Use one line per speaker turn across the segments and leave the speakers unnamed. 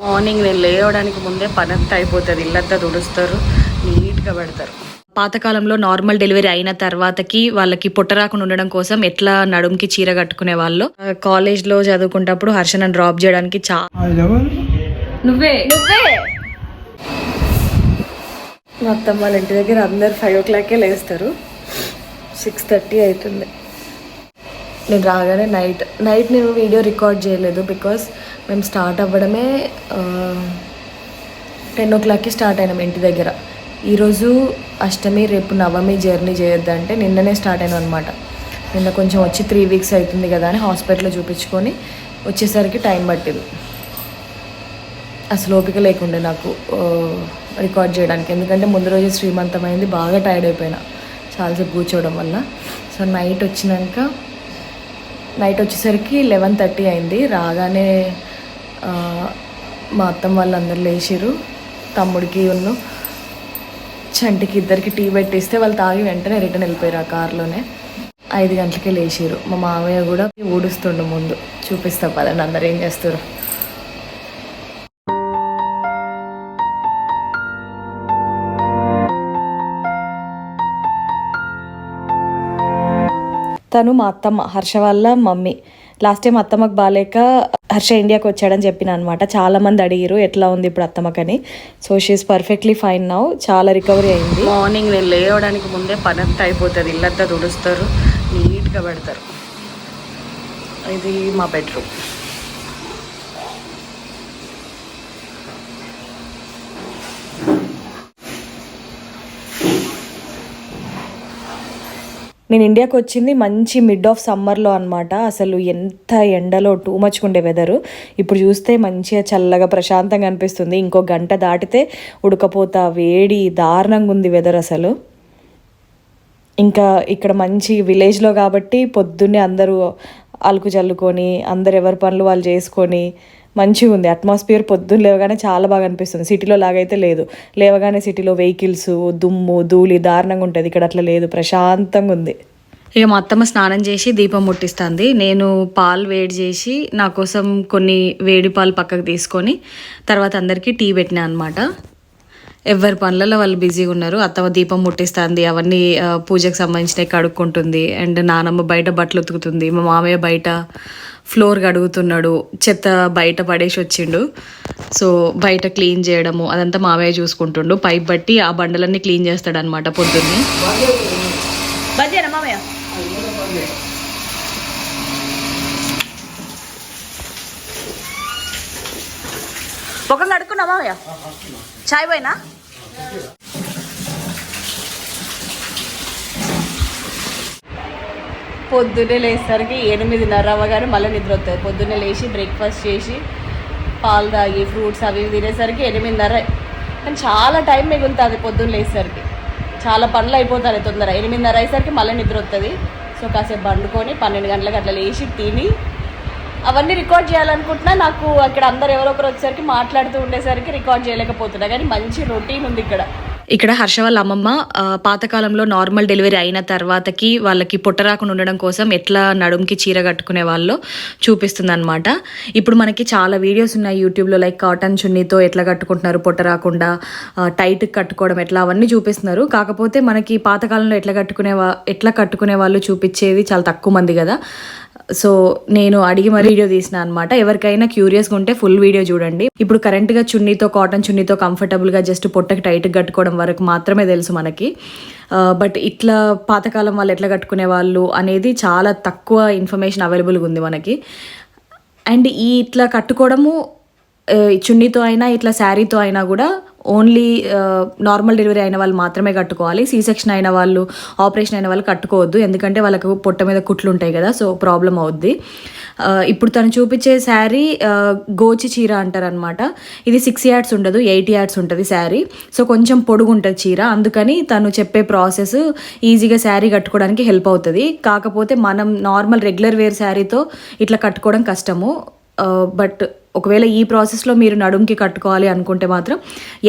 Morning నేను లేవడానికి ముందే పని అంతా అయిపోతుంది. ఇల్లంతా తుడుస్తారు. నీట్గా పెడతారు. పాతకాలంలో నార్మల్ డెలివరీ అయిన తర్వాతకి వాళ్ళకి పొట్ట రాకుండా ఉండడం కోసం ఎట్లా నడుముకి చీర కట్టుకునే వాళ్ళు? కాలేజ్లో చదువుకుంటప్పుడు హర్షను డ్రాప్ చేయడానికి చా నువ్వే. నువ్వే. మొత్తం వాళ్ళ ఇంటి దగ్గర అందరు ఫైవ్ ఓ క్లాకే లేస్తారు. సిక్స్ థర్టీ అవుతుంది. నేను రాగానే నైట్ నైట్ నేను వీడియో రికార్డ్ చేయలేదు బికాస్ మేము స్టార్ట్ అవ్వడమే టెన్ ఓ క్లాక్కి స్టార్ట్ అయినాం ఇంటి దగ్గర. ఈరోజు అష్టమి రేపు నవమి జర్నీ చేయొద్దంటే నిన్ననే స్టార్ట్ అయినాం అనమాట నిన్న కొంచెం వచ్చి త్రీ వీక్స్ అవుతుంది కదా అని హాస్పిటల్లో చూపించుకొని వచ్చేసరికి టైం పట్టింది. అసలు ఓపిక లేకుండే నాకు రికార్డ్ చేయడానికి. ఎందుకంటే ముందు రోజు శ్రీమంతమైంది బాగా టైర్డ్ అయిపోయినా. చాలాసేపు కూర్చోవడం వల్ల. సో నైట్ వచ్చినాక నైట్ వచ్చేసరికి లెవెన్ థర్టీ అయింది. రాగానే మా అత్తమ్మ వాళ్ళందరూ లేచిరు లేచిర్రు. తమ్ముడికి ఉన్న చంటికి ఇద్దరికి టీ పెట్టిస్తే వాళ్ళు తాగి వెంటనే రిటర్న్ వెళ్ళిపోయారు ఆ కార్లోనే. ఐదు గంటలకే లేచిరు మా మామయ్య కూడా ఊడుస్తుండు ముందు. చూపిస్తా పదండి అందరు ఏం చేస్తారు తను మా అత్తమ్మ హర్ష వాళ్ళ మమ్మీ. లాస్ట్ టైం అత్తమ్మకి బాగాలేక హర్ష ఇండియాకి వచ్చాడని చెప్పిన అనమాట చాలా మంది అడిగిరు ఎట్లా ఉంది ఇప్పుడు అత్తమ్మకని. So she is perfectly fine now చాలా రికవరీ అయింది. మార్నింగ్ నేను లేవడానికి ముందే పని అంతా అయిపోతుంది. ఇల్లంతా తుడుస్తారు నీట్గా పెడతారు. ఇది మా బెడ్రూమ్ నేను ఇండియాకి వచ్చింది మంచి మిడ్ ఆఫ్ సమ్మర్లో అనమాట అసలు ఎంత ఎండలో టూ మచ్ ఉండే వెదరు ఇప్పుడు చూస్తే మంచిగా చల్లగా ప్రశాంతంగా అనిపిస్తుంది. ఇంకో గంట దాటితే ఉడకపోత వేడి దారుణంగా ఉంది వెదర్ అసలు. ఇంకా ఇక్కడ మంచి విలేజ్లో కాబట్టి పొద్దున్నే అందరూ అలుకు చల్లుకొని అందరు ఎవరి పనులు వాళ్ళు చేసుకొని మంచిగా ఉంది. అట్మాస్ఫియర్ పొద్దున్న లేవగానే చాలా బాగా అనిపిస్తుంది. సిటీలో లాగైతే లేదు. లేవగానే సిటీలో వెహికల్స్ దుమ్ము ధూళి దారుణంగా ఉంటుంది. ఇక్కడ అట్లా లేదు. ప్రశాంతంగా ఉంది. ఇక మా అత్తమ్మ స్నానం చేసి దీపం ముట్టిస్తుంది. నేను పాలు వేడి చేసి నా కోసం కొన్ని వేడి పాలు పక్కకు తీసుకొని తర్వాత అందరికీ టీ పెట్టినా అనమాట ఎవరి పనులలో వాళ్ళు బిజీగా ఉన్నారు అత్తమ్మ దీపం ముట్టిస్తుంది అవన్నీ పూజకు సంబంధించినవి కడుక్కుంటుంది అండ్ నానమ్మ బయట బట్టలు ఉతుకుతుంది మా మామయ్య బయట ఫ్లోర్ కడుగుతున్నాడు చెత్త బయట పడేసి వచ్చిండు. సో బయట క్లీన్ చేయడము అదంతా మామయ్య చూసుకుంటుండు. పైప్ బట్టి ఆ బండలన్నీ క్లీన్ చేస్తాడు అనమాట పొద్దున్నే. మామయ్య ముఖం కడుక్కున్నా మామయ్య? చాయ్ పోయినా? పొద్దున్నే లేచేసరికి ఎనిమిదిన్నర అవ్వగానే మళ్ళీ నిద్ర వస్తుంది పొద్దున్నే లేచి బ్రేక్ఫాస్ట్ చేసి పాలు తాగి ఫ్రూట్స్ అవి తినేసరికి ఎనిమిదిన్నర. కానీ చాలా టైం మిగులుతుంది పొద్దున్న లేచేసరికి. చాలా పనులు అయిపోతాయి తొందర ఎనిమిదిన్నర అయ్యేసరికి మళ్ళీ నిద్ర వస్తుంది సో కాసేపు వండుకొని పన్నెండు గంటలకు అట్లా లేచి తిని అవన్నీ రికార్డ్ చేయాలనుకుంటున్నా నాకు అక్కడ అందరు ఎవరో ఒకరు వచ్చేసరికి మాట్లాడుతూ ఉండేసరికి రికార్డ్ చేయలేకపోతున్నా. కానీ మంచి రొటీన్ ఉంది ఇక్కడ. ఇక్కడ హర్ష వాళ్ళ అమ్మమ్మ పాతకాలంలో నార్మల్ డెలివరీ అయిన తర్వాతకి వాళ్ళకి పొట్ట రాకుండా ఉండడం కోసం ఎట్లా నడుముకి చీర కట్టుకునే వాళ్ళు చూపిస్తుంది అనమాట ఇప్పుడు మనకి చాలా వీడియోస్ ఉన్నాయి యూట్యూబ్లో లైక్ కాటన్ చున్నీతో ఎట్లా కట్టుకుంటున్నారు పొట్ట రాకుండా టైట్ కట్టుకోవడం ఎట్లా అవన్నీ చూపిస్తున్నారు. కాకపోతే మనకి పాతకాలంలో ఎట్లా కట్టుకునే వా ఎట్లా కట్టుకునే వాళ్ళు చూపించేది చాలా తక్కువ మంది కదా. సో నేను అడిగి మరీ వీడియో తీసిన అనమాట ఎవరికైనా క్యూరియస్గా ఉంటే ఫుల్ వీడియో చూడండి. ఇప్పుడు కరెంట్గా చున్నీతో కాటన్ చున్నీతో కంఫర్టబుల్గా జస్ట్ పొట్టకి టైట్గా కట్టుకోవడం వరకు మాత్రమే తెలుసు మనకి. బట్ ఇట్లా పాతకాలం వాళ్ళు ఎట్లా కట్టుకునే వాళ్ళు అనేది చాలా తక్కువ ఇన్ఫర్మేషన్ అవైలబుల్గా ఉంది మనకి. అండ్ ఈ ఇట్లా కట్టుకోవడము చున్నీతో అయినా ఇట్లా శారీతో అయినా కూడా ఓన్లీ నార్మల్ డెలివరీ అయిన వాళ్ళు మాత్రమే కట్టుకోవాలి. సీ సెక్షన్ అయిన వాళ్ళు ఆపరేషన్ అయిన వాళ్ళు కట్టుకోవద్దు. ఎందుకంటే వాళ్ళకు పొట్ట మీద కుట్లు ఉంటాయి కదా సో ప్రాబ్లం అవుద్ది. ఇప్పుడు తను చూపించే శారీ గోచి చీర అంటారనమాట ఇది సిక్స్ యార్డ్స్ ఉండదు ఎయిట్ యార్డ్స్ ఉంటుంది శారీ. సో కొంచెం పొడుగు ఉంటుంది చీర. అందుకని తను చెప్పే ప్రాసెస్ ఈజీగా శారీ కట్టుకోవడానికి హెల్ప్ అవుతుంది. కాకపోతే మనం నార్మల్ రెగ్యులర్ వేర్ శారీతో ఇట్లా కట్టుకోవడం కష్టము. బట్ ఒకవేళ ఈ ప్రాసెస్లో మీరు నడుముకి కట్టుకోవాలి అనుకుంటే మాత్రం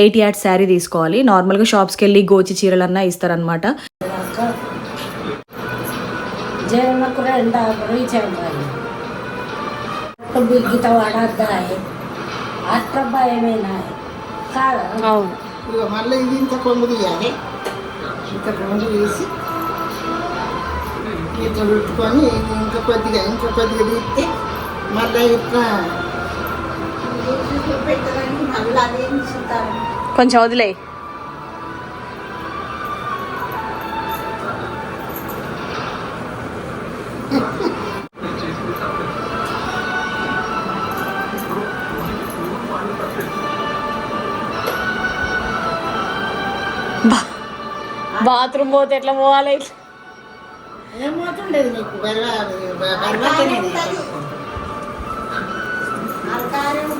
ఎయిట్ యాడ్ శారీ తీసుకోవాలి. నార్మల్గా షాప్స్కి వెళ్ళి గోచి చీరలన్నా ఇస్తారనమాట
మళ్ళీ ఇంకా ఇంకా కొద్దిగా ఇంకా కొద్దిగా తీస్తే మళ్ళీ ఇట్లా
కొంచెం వదిలే. బాత్రూమ్ పోతే ఎట్లా పోవాలి? ఇట్లా
ఏమవుతుండేది నీకు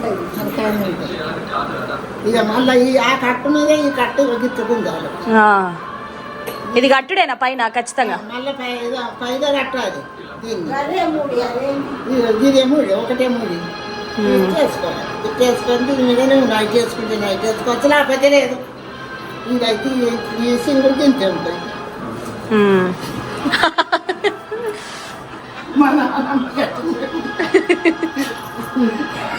బెరవ బెరవతనే ఇక మళ్ళీ ఈ ఆ కట్టు మీదే ఈ కట్టు.
ఇది కట్టుడేనా పైన? ఖచ్చితంగా.
మళ్ళీ పై పైగా కట్టాలి దీన్ని.
అదే మూడు అదే
ఇది- ఇదే మూడు ఒకటే మూడు. చేసుకోవాలి. చేసుకొని మీదనే నైట్ చేసుకుంటే నైట్ చేసుకోవచ్చు. లేకపోతే లేదు. ఇదైతే ఈ- తింటే. మన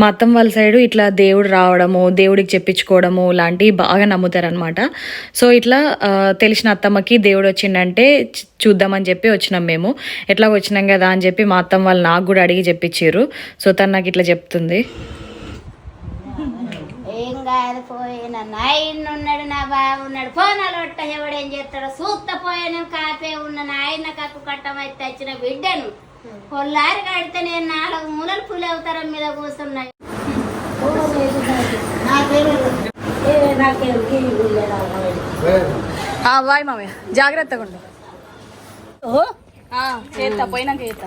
మా అత్తమ్మ వాళ్ళ సైడు ఇట్లా దేవుడు రావడము దేవుడికి చెప్పించుకోవడము లాంటివి బాగా నమ్ముతారనమాట సో ఇట్లా తెలిసిన అత్తమ్మకి దేవుడు వచ్చిండంటే చూద్దామని చెప్పి వచ్చినాం మేము. ఎట్లా వచ్చినాం కదా అని చెప్పి మా అత్తమ్మ వాళ్ళు నాకు కూడా అడిగి చెప్పించారు. సో తను నాకు ఇట్లా చెప్తుంది.
ఏం కాదు పోయిన నాయన ఉన్నాడు నా బాబు ఉన్నాడు. ఫోనాలు పట్ట ఎవడేం చేస్తాడో సూక్త పోయాను కాపే ఉన్న నాయన కక్కు కట్టమైతే వచ్చిన బిడ్డను. కొల్లారి కడితే నేను నాలుగు మూలలు పులి అవతారం మీద కూర్చున్నాయి
బాయ్ మామయ్య జాగ్రత్తగా ఉండు. ఓ చేస్తా పోయినాక చేస్తా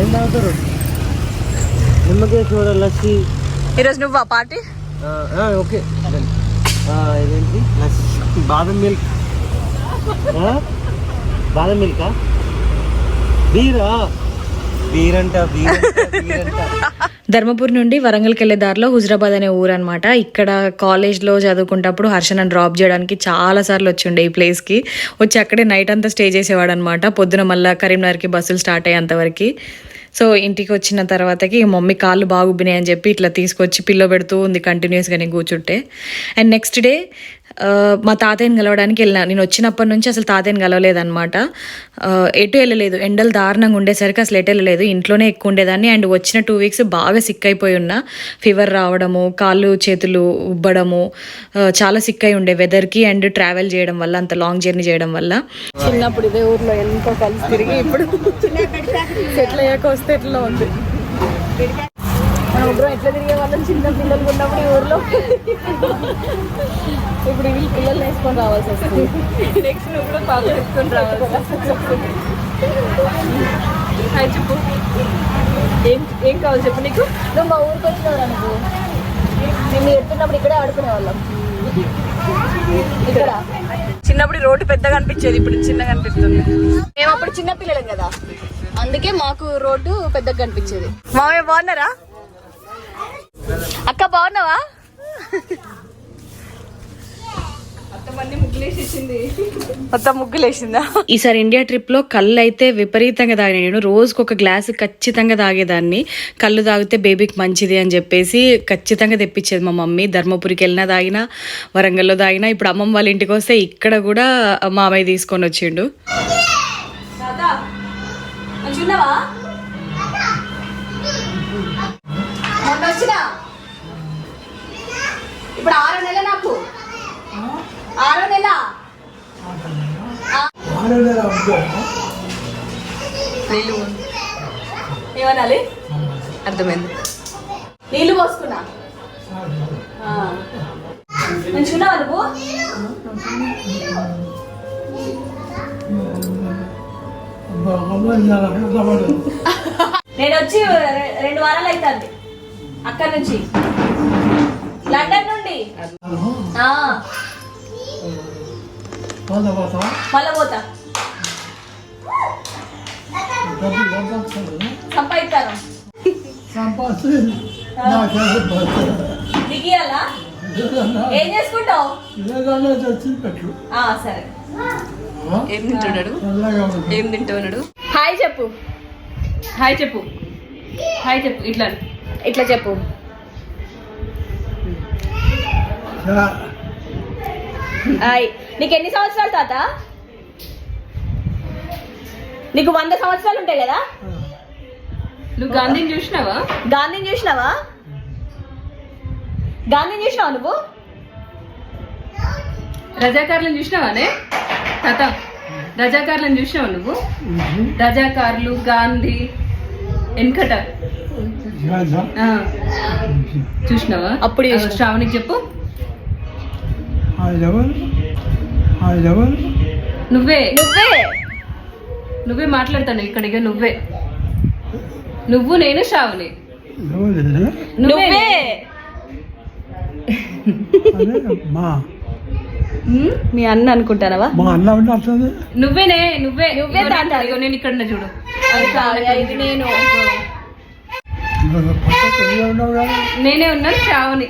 ఏం తాగుతారు నిమ్మకాయ చూడ లస్సీ.
ఈరోజు నువ్వా పార్టీ?
ఓకే. ఆ, ఇదేంటి? లస్సీ. బాదం మిల్క్? బాదం మిల్కా? బీరా?
ధర్మపురి నుండి వరంగల్కి వెళ్ళే దారిలో హుజరాబాద్ అనే ఊరు అనమాట ఇక్కడ కాలేజ్లో చదువుకుంటప్పుడు హర్షణ డ్రాప్ చేయడానికి చాలా సార్లు వచ్చిండే ఈ ప్లేస్కి. వచ్చి అక్కడే నైట్ అంతా స్టే చేసేవాడు అనమాట పొద్దున మళ్ళీ కరీంనగర్కి బస్సులు స్టార్ట్ అయ్యేంతవరకు సో ఇంటికి వచ్చిన తర్వాతకి మమ్మీ కాళ్ళు బాగుబ్బినాయి అని చెప్పి ఇట్లా తీసుకొచ్చి పిల్లో పెడుతూ ఉంది కంటిన్యూస్గా నేను కూర్చుంటే. అండ్ నెక్స్ట్ డే మా తాతయ్యని కలవడానికి వెళ్ళిన. నేను వచ్చినప్పటి నుంచి అసలు తాతయ్యని కలవలేదనమాట ఎటు వెళ్ళలేదు. ఎండలు దారుణంగా ఉండేసరికి అసలు ఎటు వెళ్ళలేదు. ఇంట్లోనే ఎక్కువ ఉండేదాన్ని. అండ్ వచ్చిన టూ వీక్స్ బాగా సిక్ అయిపోయి ఉన్నా. ఫీవర్ రావడము కాళ్ళు చేతులు ఉబ్బడము చాలా సిక్ అయి ఉండే వెదర్కి అండ్ ట్రావెల్ చేయడం వల్ల అంత లాంగ్ జర్నీ చేయడం వల్ల. చిన్నప్పుడు ఇదే ఊర్లో ఎంతో కలిసి తిరిగి ఇప్పుడు సెటిల్ అయ్యాక వస్తే ఎట్లా ఉంది? ముగ్గురం ఎట్లా తిరిగే వాళ్ళం? చిన్న పిల్లలు ఉన్నప్పుడు ఊర్లో. ఇప్పుడు వీళ్ళు పిల్లల్ని వేసుకొని రావాల్సి వస్తుంది. నెక్స్ట్ నువ్వు కూడా పాప వేసుకొని రావాల్సి వస్తుంది. చెప్పు. ఏం ఏం కావాలి చెప్పు నీకు? నువ్వు మా ఊరికి వచ్చినావురా నువ్వు? నేను ఎత్తున్నప్పుడు ఇక్కడే ఆడుకునే వాళ్ళం. ఇక్కడ? చిన్నప్పుడు రోడ్డు పెద్దగా అనిపించేది ఇప్పుడు చిన్నగా అనిపిస్తుంది. మేము అప్పుడు చిన్న పిల్లలం కదా. అందుకే మాకు రోడ్డు పెద్దగా కనిపించేది మామయ్య బాగున్నారా? అక్క బాగున్నావా? మొత్తం ముగ్గులేసిందా? ఈసారి ఇండియా ట్రిప్లో కళ్ళు అయితే విపరీతంగా తాగిన నేను రోజుకు ఒక గ్లాస్ ఖచ్చితంగా తాగేదాన్ని. కళ్ళు తాగితే బేబీకి మంచిది అని చెప్పేసి ఖచ్చితంగా తెప్పించేది మా మమ్మీ. ధర్మపురికి వెళ్ళినా తాగినా వరంగల్లో తాగినా ఇప్పుడు అమ్మమ్మ వాళ్ళ ఇంటికి వస్తే ఇక్కడ కూడా మామయ్య తీసుకొని వచ్చిండు. ఇప్పుడు ఆరో నెల నాకు. ఆరో నెల. నీళ్ళు ఏమనాలి? అర్థమైంది. నీళ్ళు పోసుకున్నా. ఆ.
మంచిగున్నావా నువ్వు? నేను వచ్చి రెండు వారాలు అవుతుంది. అక్కడి నుంచి. లండన్ నుండి. ఆ, మళ్ళా పోతా సంపాదిస్తాను. దిగియాలా? ఏం చేసుకుంటావు? ఆ, సరే. ఏం తింటున్నాడు ఏం తింటున్నాడు హాయ్ చెప్పు. హాయ్ చెప్పు. హాయ్ చెప్పు. ఇట్లా. ఇట్లా చెప్పు. నీకు ఎన్ని సంవత్సరాలు తాత? నీకు వంద సంవత్సరాలు ఉంటాయి కదా?
నువ్వు గాంధీని చూసినావా?
గాంధీని చూసినావా? గాంధీని చూసినావా నువ్వు?
రజాకార్లను చూసినావానే? తాత రజాకార్లను చూసినావా నువ్వు? రజాకార్లు గాంధీ వెనకట. చూసినావా?
అప్పుడు.
శ్రావణికి చెప్పు. నువ్వే.
నువ్వే.
నువ్వే మాట్లాడతాను ఇక్కడ ఇక నువ్వే. నువ్వు నేను శ్రావణి.
నువ్వే
మా.
అన్న అనుకుంటానవా?
మా అన్న
నువ్వేనే నువ్వే.
నువ్వే తాత.
నేను- ఇక్కడ చూడు.
అది కాదు, ఇది నేను.
నేనే ఉన్నాను శ్రావణి.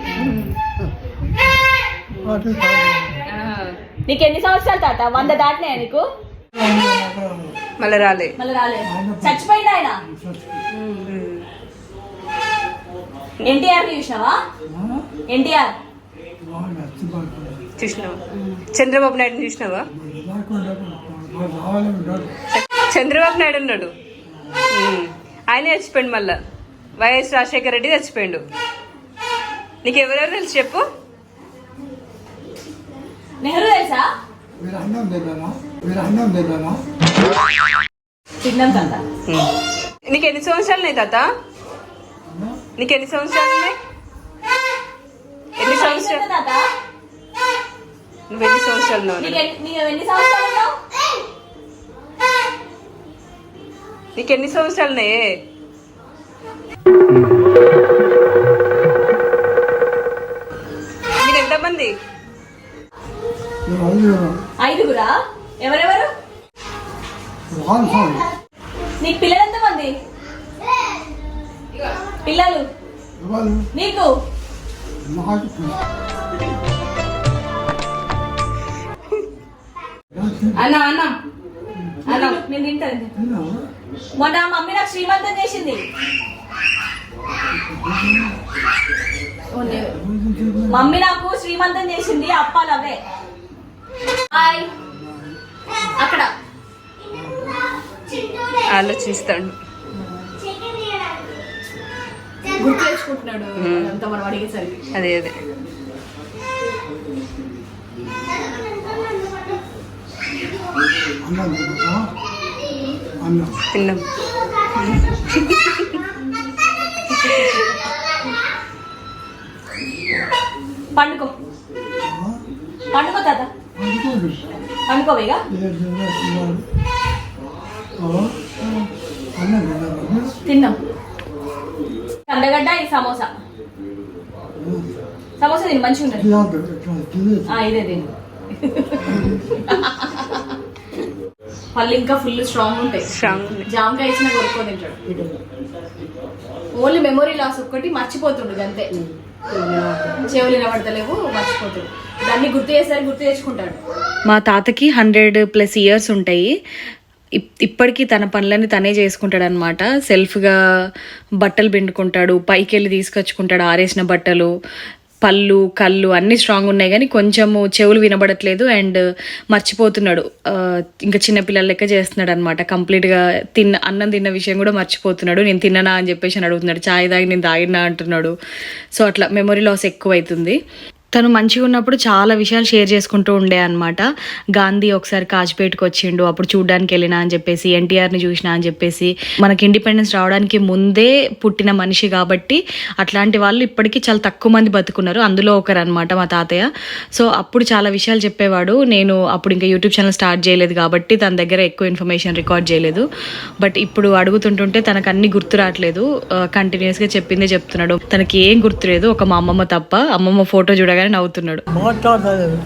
నీకు ఎన్ని సంవత్సరాలు తాత? వంద దాటినాయా నీకు?
మళ్ళీ రాలే.
మళ్ళీ రాలే. చచ్చిపోయింది ఆయన? ఎన్టీఆర్ చూసినావా? ఎన్టీఆర్.
చూసినావా? చంద్రబాబు నాయుడు చూసినావా? చంద్రబాబు నాయుడు ఉన్నాడు. ఆయనే చచ్చిపోయిండు మళ్ళా. వైఎస్ రాజశేఖర రెడ్డి చచ్చిపోయిండు. నీకు ఎవరెవరు తెలుసు చెప్పు?
నెహ్రూ తెలుసా?
మీరు అన్నం తిన్నారా? మీరు అన్నం తిన్నారా?
తిన్నాం తాత.
నీకు ఎన్ని సంవత్సరాలు ఉన్నాయి తాత? నీకు ఎన్ని సంవత్సరాలు ఉన్నాయి? ఎన్ని సంవత్సరాలు?
తాత?
నువ్వు ఎన్ని సంవత్సరాలు
నీకు ఎన్ని సంవత్సరాలు
ఉన్నాయే?
ఐదుగురా? ఎవరెవరు? నీకు పిల్లలు ఎంతమంది? పిల్లలు. నీకు.
అన్న అన్న.
అన్న నేను తింటాను? మొన్న మమ్మీ నాకు శ్రీమంతం చేసింది. మమ్మీ నాకు శ్రీమంతం చేసింది అప్పాలు అవే. హాయ్. అక్కడ.
ఆలోచిస్తాడు.
గుర్తు తెచ్చుకుంటున్నాడు అంతా మనం అడిగేసరికి.
అదే అదే. తిన్నాం.
పండుకో తాత
అందుకోండి
పండుకోవేగా తిన్నాం. కందగడ్డ ఈ సమోసా. సమోసా తిని మంచిగా ఉంటుంది. ఇదే తిను. పళ్ళు ఇంకా ఫుల్ స్ట్రాంగ్ ఉంటాయి. జామకాయ ఇచ్చిన కొనుక్కో తింటాడు. ఓన్లీ మెమొరీ లాస్ ఒక్కటి మర్చిపోతుండు అంతే. చెవులు వినబడతలేవు మర్చిపోతుండు దాన్ని గుర్తు చేసరికి గుర్తు తెచ్చుకుంటాడు.
మా తాతకి హండ్రెడ్ ప్లస్ ఇయర్స్ ఉంటాయి. ఇప్- ఇప్పటికీ తన పనులన్నీ తనే చేసుకుంటాడు అనమాట సెల్ఫ్గా బట్టలు పిండుకుంటాడు పైకి వెళ్ళి తీసుకొచ్చుకుంటాడు ఆరేసిన బట్టలు. పళ్ళు కళ్ళు అన్నీ స్ట్రాంగ్ ఉన్నాయి కానీ కొంచెము చెవులు వినబడట్లేదు అండ్ మర్చిపోతున్నాడు. ఇంకా చిన్నపిల్లల లెక్క చేస్తున్నాడు అనమాట కంప్లీట్గా తిన్న అన్నం తిన్న విషయం కూడా మర్చిపోతున్నాడు. నేను తిన్ననా? అని చెప్పేసి అని అడుగుతున్నాడు. చాయ్ తాగి నేను తాగినా? అంటున్నాడు. సో అట్లా మెమొరీ లాస్ ఎక్కువ అవుతుంది తను మంచిగా ఉన్నప్పుడు చాలా విషయాలు షేర్ చేసుకుంటూ ఉండే అనమాట గాంధీ ఒకసారి కాజ్పేట్కి వచ్చిండు అప్పుడు చూడ్డానికి వెళ్ళినా అని చెప్పేసి ఎన్టీఆర్ని చూసినా అని చెప్పేసి మనకి ఇండిపెండెన్స్ రావడానికి ముందే పుట్టిన మనిషి కాబట్టి అట్లాంటి వాళ్ళు ఇప్పటికీ చాలా తక్కువ మంది బతుకున్నారు. అందులో ఒకరు అనమాట మా తాతయ్య. సో అప్పుడు చాలా విషయాలు చెప్పేవాడు. నేను అప్పుడు ఇంకా యూట్యూబ్ ఛానల్ స్టార్ట్ చేయలేదు కాబట్టి తన దగ్గర ఎక్కువ ఇన్ఫర్మేషన్ రికార్డ్ చేయలేదు. బట్ ఇప్పుడు అడుగుతుంటుంటే తనకు అన్ని గుర్తు రావట్లేదు. కంటిన్యూస్గా చెప్పిందే చెప్తున్నాడు. తనకి ఏం గుర్తులేదు ఒక మా అమ్మమ్మ తప్ప. అమ్మమ్మ ఫోటో చూడగానే నవ్వుతున్నాడు.
మాట్లాడలేదు.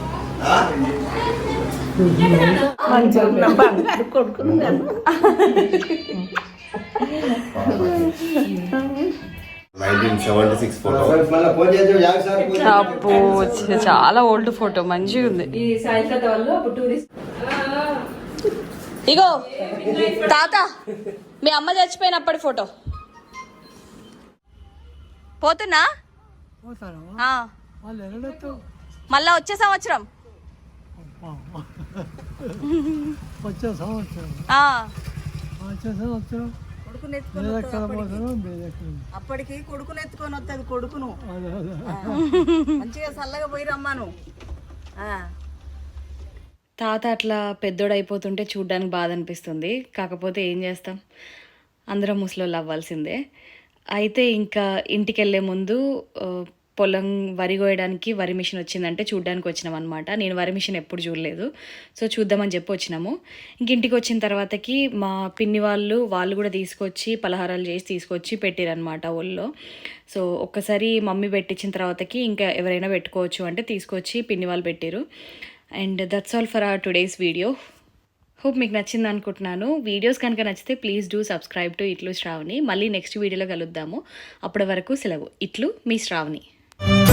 అప్పు చాలా ఓల్డ్ ఫోటో మంచిగా ఉంది. ఇగో తాత మీ అమ్మ చచ్చిపోయినప్పటి ఫోటో పోతున్నా? మళ్ళా వచ్చే సంవత్సరం.
వచ్చే సంవత్సరం. వచ్చే
అప్పటికి. కొడుకును ఎత్తుకొని వస్తుంది కొడుకును. మంచిగా చల్లగా పోయి రమ్మాను.
తాత అట్లా పెద్దోడైపోతుంటే చూడ్డానికి బాధ అనిపిస్తుంది కాకపోతే ఏం చేస్తాం? అందరం ముసలోళ్ళు అవ్వాల్సిందే. అయితే ఇంకా ఇంటికి వెళ్ళే ముందు పొలం వరి కోయడానికి వరి మిషన్ వచ్చిందంటే చూడ్డానికి వచ్చినాం అనమాట నేను వరి మిషన్ ఎప్పుడు చూడలేదు. సో చూద్దామని చెప్పి వచ్చినాము. ఇంక ఇంటికి వచ్చిన తర్వాతకి మా పిన్ని వాళ్ళు వాళ్ళు కూడా తీసుకొచ్చి పలహారాలు చేసి తీసుకొచ్చి పెట్టారనమాట ఒళ్ళో. సో ఒక్కసారి మమ్మీ పెట్టించిన తర్వాతకి ఇంకా ఎవరైనా పెట్టుకోవచ్చు అంటే తీసుకొచ్చి పిన్ని వాళ్ళు పెట్టారు and that's all for our today's video. Hope మీకు నచ్చింది అనుకుంటున్నాను. వీడియోస్ కనుక నచ్చితే ప్లీజ్ డూ సబ్స్క్రైబ్ టు ఇట్లు శ్రావణి. మళ్ళీ నెక్స్ట్ వీడియోలో కలుద్దాము. అప్పటి వరకు సెలవు. ఇట్లు మీ శ్రావణి. Thank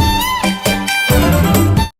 you.